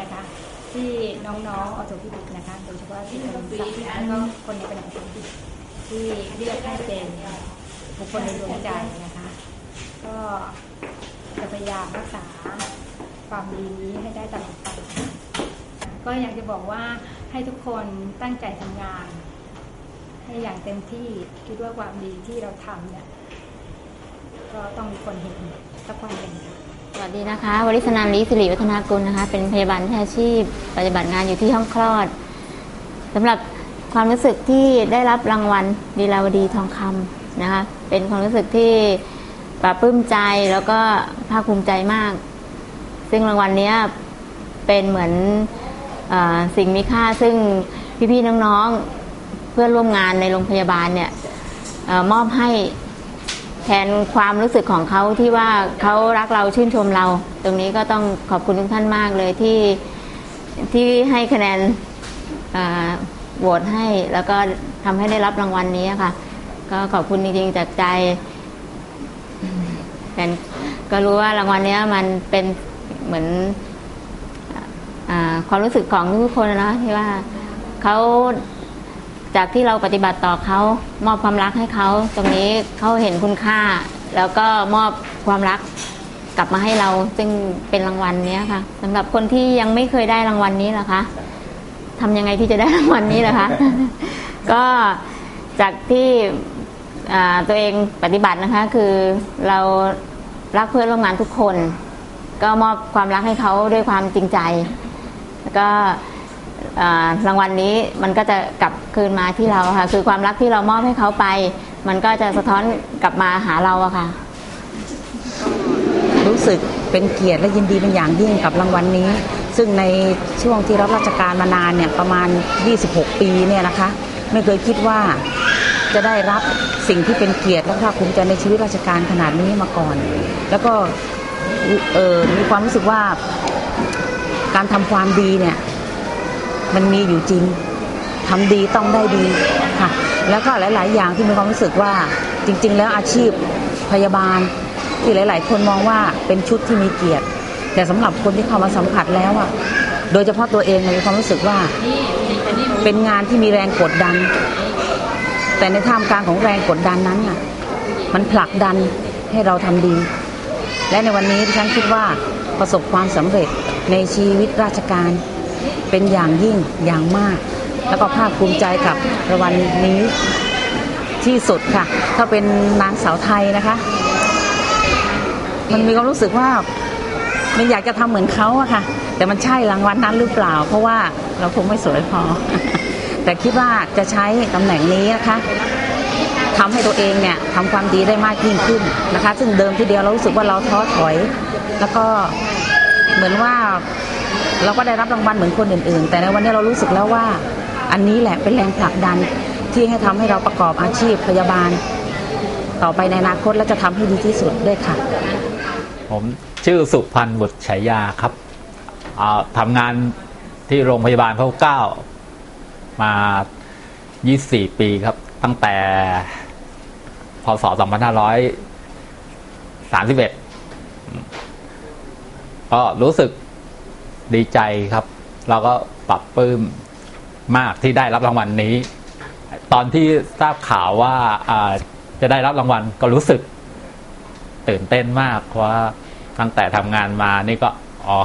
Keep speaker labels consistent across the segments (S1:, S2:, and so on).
S1: นะคะ ที่น้องๆออโตพิดิกนะคะโดยเฉพาะที่เป็นสัตว์แล้วก็คนในปัญหาเศรษฐกิจที่เรียกให้เป็นบุคคลในดวงใจนะคะ ก็จะพยายามรักษาความดีนี้ให้ได้ตลอดไปก็อยากจะบอกว่าให้ทุกคนตั้งใจทำงาน ให้อย่างเต็มที่คิดว่าความดีที่เราทำเนี่ย ก็ต้องมีคนเห็นสักวันหนึ่งค่ะ
S2: สวัสดีนะคะ วริศนันลีสิริวัฒนากุลนะคะ เป็นพยาบาลวิชาชีพ ปฏิบัติงานอยู่ที่ห้องคลอดสำหรับความรู้สึกที่ได้รับรางวัลดีลาวดีทองคำนะคะ เป็นความรู้สึกที่ปลาปลื้มใจแล้วก็ภาคภูมิใจมาก ซึ่งรางวัลเนี้เป็นเหมือนอสิ่งมีค่าซึ่งพี่ๆน้องๆเพื่อนร่วมงานในโรงพยาบาลเนี่ยอมอบให้ แทนความรู้สึกของเขาที่ว่าเขารักเราชื่นชมเรา ตรงนี้ก็ต้องขอบคุณทุกท่านมากเลยที่ที่ให้คะแนนโหวตให้แล้วก็ทำให้ได้รับรางวัลนี้ค่ะ ก็ขอบคุณจริงๆจากใจแต่ก็รู้ว่ารางวัลนี้มันเป็นเหมือนอความรู้สึกของทุกคนนะที่ว่าเขา จากที่เราปฏิบัติต่อเขามอบความรักให้เขา ตรงนี้เขาเห็นคุณค่า แล้วก็มอบความรักกลับมาให้เราซึ่งเป็นรางวัลเนี้ยค่ะสำหรับคนที่ยังไม่เคยได้รางวัลนี้ล่ะคะทำยังไงที่จะได้รางวัลนี้ล่ะคะ ก็จากที่ตัวเองปฏิบัตินะคะ คือเรารักเพื่อนร่วมงานทุกคน ก็มอบความรักให้เขาด้วยความจริงใจ แล้วก็ รางวัลนี้มันก็จะกลับคืนมาที่เราค่ะ คือความรักที่เรามอบให้เขาไป มันก็จะสะท้อนกลับมาหาเราอะค่ะ
S3: รู้สึกเป็นเกียรติและยินดีเป็นอย่างยิ่งกับรางวัลนี้ ซึ่งในช่วงที่รับราชการมานานเนี่ยประมาณ 26 ปีเนี่ยนะคะ ไม่เคยคิดว่าจะได้รับสิ่งที่เป็นเกียรติและภาคภูมิใจในชีวิตราชการขนาดนี้มาก่อน แล้วก็มีความรู้สึกว่าการทำความดีเนี่ย มันมีอยู่จริงทำดีต้องได้ดีค่ะ แล้วก็หลาย ๆ อย่างที่มีความรู้สึกว่าจริง ๆ แล้วอาชีพพยาบาลที่หลาย ๆ คนมองว่าเป็นชุดที่มีเกียรติ แต่สำหรับคนที่เข้ามาสัมผัสแล้วอะโดยเฉพาะตัวเองมีความรู้สึกว่าเป็นงานที่มีแรงกดดัน แต่ในท่ามกลางของแรงกดดันนั้นน่ะมันผลักดันให้เราทำดี และในวันนี้ดิฉันคิดว่าประสบความสำเร็จในชีวิตราชการ เป็นอย่างยิ่งอย่างมาก แล้วก็ภาคภูมิใจกับรางวัลนี้ที่สุดค่ะ ถ้าเป็นนางสาวไทยนะคะ มันมีความรู้สึกว่ามันอยากจะทำเหมือนเขาอะค่ะ แต่มันใช่รางวัลนั้นหรือเปล่า เพราะว่าเราคงไม่สวยพอ แต่คิดว่าจะใช้ตำแหน่งนี้นะคะทำให้ตัวเองเนี่ยทำความดีได้มากยิ่งขึ้นนะคะ ซึ่งเดิมทีเดียวเรารู้สึกว่าเราท้อถอย แล้วก็เหมือนว่า เราก็ได้รับรางวัลเหมือนคนอื่น ๆ แต่ในวันนี้เรารู้สึกแล้วว่า อันนี้แหละเป็นแรงผลักดันที่ให้ทำให้เราประกอบอาชีพพยาบาล ต่อไปในอนาคตและจะทำให้ดีที่สุดด้วยค่ะ
S4: ผมชื่อสุพันธ์บุตรฉายาครับอ่าทำงานที่โรงพยาบาลพระเก้ามา 24 ปีครับ ตั้งแต่พศ 2531 ก็รู้สึก ดีใจครับ เราก็ปรับปลื้มมากที่ได้รับรางวัลนี้ ตอนที่ทราบข่าวว่าจะได้รับรางวัลก็รู้สึกตื่นเต้นมากเพราะว่าตั้งแต่ทำงานมานี่ก็อ๋อ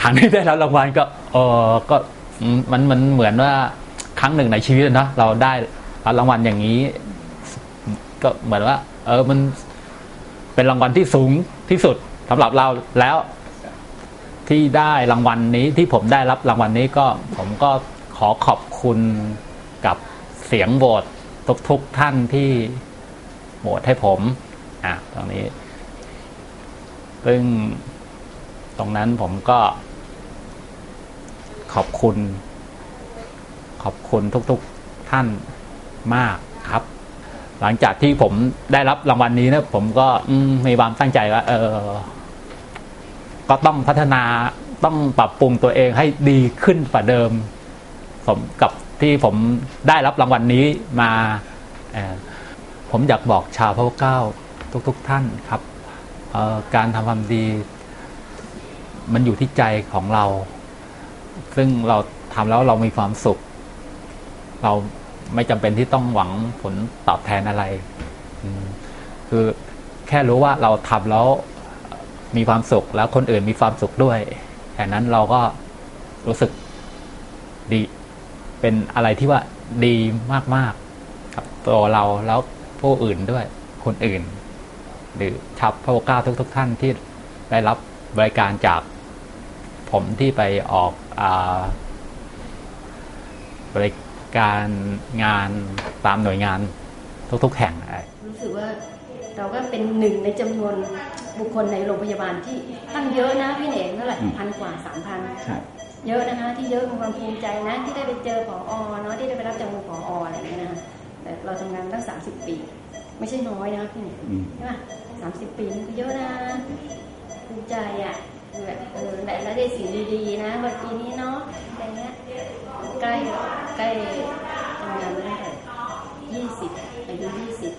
S4: ครั้งที่ได้รับรางวัลก็เออก็มันมันเหมือนว่าครั้งหนึ่งในชีวิตเนอะเราได้รับรางวัลอย่างนี้ ก็เหมือนว่า เออมันเป็นรางวัลที่สูงที่สุดสำหรับเราแล้ว ที่ได้รางวัลนี้ที่ผมได้รับรางวัลนี้ก็ผมก็ขอขอบคุณกับเสียงโหวตทุกๆท่านที่โหวตให้ผมอะตรงนี้ ซึ่งตรงนั้นผมก็ ขอบคุณ ขอบคุณทุก ๆท่านมากครับ หลังจากที่ผมได้รับรางวัลนี้นะผมก็มมีความตั้งใจว่าเออ ก็ต้องพัฒนาต้องปรับปรุงตัวเองให้ดีขึ้นกว่าเดิม สมกับที่ผมได้รับรางวัลนี้มาผมอยากบอกชาวพระเก้าทุกๆทท่านครับการทำความดี มันอยู่ที่ใจของเรา ซึ่งเราทำแล้วเรามีความสุข เราไม่จำเป็นที่ต้องหวังผลตอบแทนอะไร คือแค่รู้ว่าเราทำแล้ว มีความสุขแล้วคนอื่นมีความสุขด้วยแค่นั้นเราก็รู้สึกดี เป็นอะไรที่ว่าดีมากๆกับตัวเราแล้วผู้อื่นด้วยคนอื่น หรือชาวพระโอก้าทุกๆท่านที่ได้รับบริการจากผมที่ไปออกอบริการงานตามหน่วยงานทุกๆแห่ง
S5: รู้สึกว่าเราก็เป็นหนึ่งในจำนวน บุคคลในโรงพยาบาลที่ตั้งเยอะนะพี่เหน่งเท่าไหร่
S6: อืม
S5: พันกว่าสามพัน
S6: ครับ
S5: เยอะนะคะที่เยอะมีความภูมิใจนะที่ได้ไปเจอผอเนาะที่ได้ไปรับจากมือผออะไรอย่างเงี้ยนะคะแต่เราทำงานตั้งสามสิบปี ไม่ใช่น้อยนะพี่เหน่ง
S6: อืม
S5: ใช่ป่ะสามสิบปีนี่ก็เยอะนะภูมิใจอะคือแบบเออและและได้สิ่งดีๆนะวันปีนี้เนาะอะไรเงี้ยใกล้ใกล้ทำงานมาได้ยี่สิบอายุยี่สิบ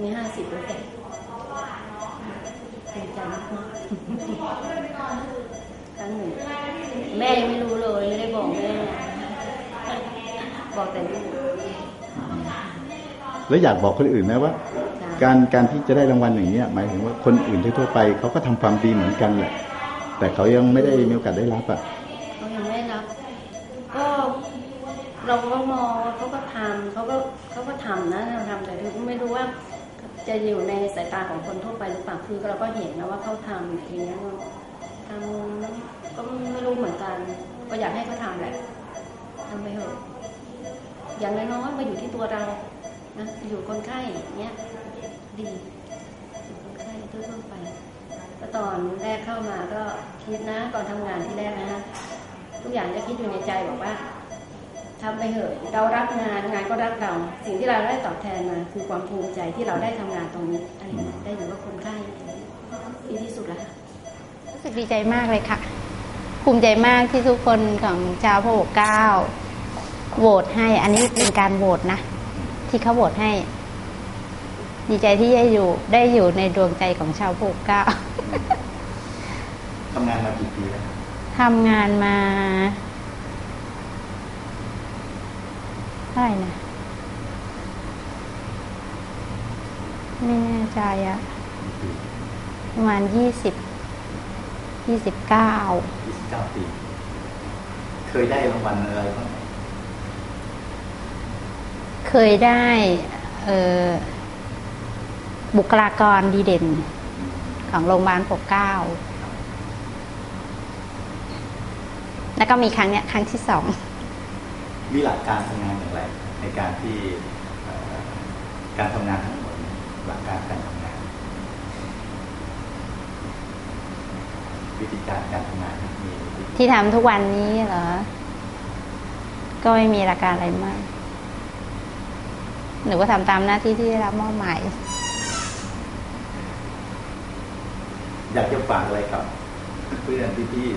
S5: มีห้าสิบแล้วแต่ ภูมิใจมากๆครั้งหนึ่งแม่ยังไม่รู้เลยไม่ได้บอกแม่บอกแต่ลูก
S6: แล้วอยากบอกคนอื่นไหมว่า
S5: จ้ะ
S6: การการที่จะได้รางวัลอย่างเนี้ยหมายถึงว่าคนอื่นทั่วๆไปเขาก็ทำความดีเหมือนกันแหละแต่เขายังไม่ได้มีโอกาสได้รับอะ
S5: เขายังไม่รับ ก็เราก็มองว่าเขาก็ทำเขาก็เขาก็ทำนะเราทำแต่คือไม่รู้ว่า จะอยู่ในสายตาของคนทั่วไปหรือเปล่าคือเราก็เห็นนะว่าเขาทำทีนี้ก็ทำก็ไม่รู้เหมือนกัน ก็อยากให้เขาทำแหละทำไปเถอะอย่างน้อยๆมาอยู่ที่ตัวเรานะอยู่คนไข้เงี้ยดีอยู่คนไข้ทั่วไปตอนแรกเข้ามาก็คิดนะก่อนทำงานที่แรกนะทุกอย่างจะคิดอยู่ในใจบอกว่า ทำไปเถอะเรารักงานงานก็รักเรา สิ่งที่เราได้ตอบแทนมาคือความภูมิใจที่เราได้ทำงานตรงนี้อะไรเงี้ยได้อยู่กับคนไข้ดีที่สุดแล้วค่ะ
S2: รู้สึกดีใจมากเลยค่ะ ภูมิใจมากที่ทุกคนของชาวพระโอกเก้าโหวตให้ อันนี้เป็นการโหวตนะ ที่เขาโหวตให้ ดีใจที่ได้อยู่ได้อยู่ในดวงใจของชาวพระโอกเก้า
S6: ทำงานมากี่ปีแล้ว
S2: ทำงานมาเท่าไหร่นะไม่แน่ใจอะประมาณยี่สิบยี่สิบเก้า
S6: 29ปี เคยได้รางวัลอะไรบ้างไหม
S2: เคยได้เอ่อบุคลากรดีเด่น ของโรงพยาบาลปกเกล้า แล้วก็มีครั้งเนี้ยครั้งที่สอง
S6: มีหลักการทำงานอย่างไร ในการที่เอ่อการทำงานทั้งหมดเนี่ยหลักการการทำงาน วิธีการการทำงานมีวิธี
S2: ที่ทำทุกวันนี้เหรอ ก็ไม่มีหลักการอะไรมากหนูก็ทำตามหน้าที่ที่ได้รับมอบหมาย
S6: อยากจะฝากอะไรกับเพื่อนพี่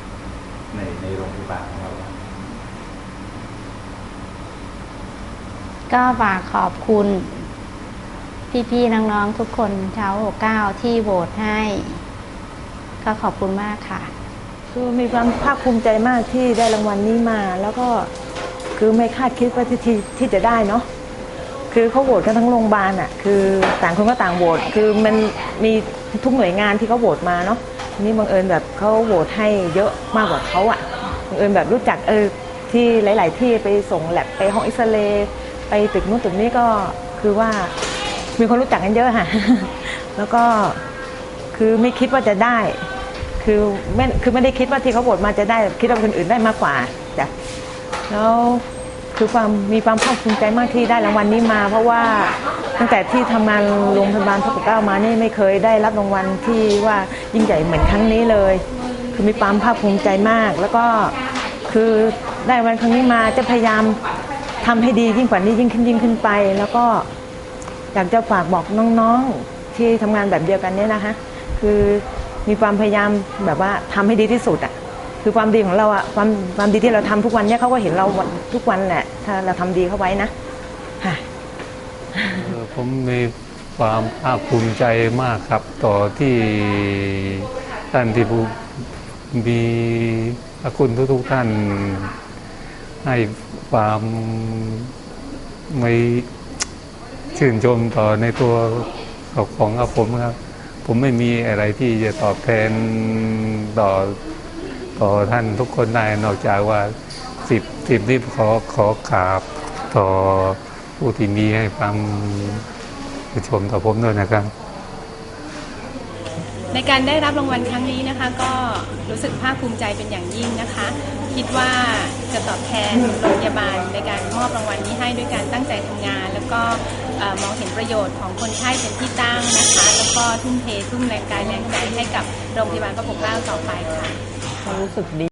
S6: ๆในในโรงพยาบาลของเราบ้าง
S2: ก็ฝากขอบคุณ พี่ๆน้องๆทุกคนชาวโอเก้าที่โหวตให้ ก็ขอบคุณมากค่ะ
S7: คือมีความภาคภูมิใจมากที่ได้รางวัลนี้มา แล้วก็คือไม่คาดคิดว่าที่ที่ที่จะได้เนาะคือเขาโหวตกันทั้งโรงพยาบาลอะคือต่างคนก็ต่างโหวตคือมันมีทุกหน่วยงานที่เขาโหวตมาเนาะนี้บังเอิญแบบเขาโหวตให้เยอะมากกว่าเขาอะบังเอิญแบบรู้จักเออที่หลาย ๆ ที่ไปส่งแลบไปห้องอ็กซเรย์ ไปตึกนู้นตึกนี้ก็คือว่ามีคนรู้จักกันเยอะค่ะ แล้วก็คือไม่คิดว่าจะได้ คือไม่คือไม่ได้คิดว่าที่เขาโหวตมาจะได้ คิดว่าคนอื่นได้มากกว่าจ้ะแล้วคือความมีความภาคภูมิใจมากที่ได้รางวัลนี้มา เพราะว่าตั้งแต่ที่ทำงานโรงพยาบาลพระปกเกล้ามานี่ไม่เคยได้รับรางวัลที่ว่ายิ่งใหญ่เหมือนครั้งนี้เลย คือมีความภาคภูมิใจมาก แล้วก็คือได้วัลครั้งนี้มาจะพยายาม ทำให้ดียิ่งกว่านี้ยิ่งขึ้นยิ่งขึ้นไป แล้วก็อยากจะฝากบอกน้องๆที่ทำงานแบบเดียวกันเนี่ยนะคะ คือมีความพยายามแบบว่าทำให้ดีที่สุดอะคือความดีของเราอะความความดีที่เราทำทุกวันเนี่ยเขาก็เห็นเราทุกวันแหละถ้าเราทำดีเข้าไว้นะค่ะ
S8: ผมมีความภาคภูมิใจมากครับ ต่อที่ท่านที่ผู้มีพระคุณทุกๆท่านให้ ความไม่ชื่นชมต่อในตัวของผมครับ ผมไม่มีอะไรที่จะตอบแทนต่อต่อท่านทุกคนได้นอกจากว่าสิบสิบนี้ขอขอกราบต่อผู้ที่มีให้ความชมต่อผมด้วยนะครับ
S5: ในการได้รับรางวัลครั้งนี้นะคะก็รู้สึกภาคภูมิใจเป็นอย่างยิ่งนะคะ คิดว่าจะตอบแทนโรงพยาบาลในการมอบรางวัลนี้ให้ด้วยการตั้งใจทำงาน แล้วก็มองเห็นประโยชน์ของคนไข้เป็นที่ตั้งนะคะ แล้วก็ทุ่มเททุ่มแรงกายแรงใจให้กับโรงพยาบาลพระปกเกล้าต่อไปค่ะ
S9: รู้สึกดี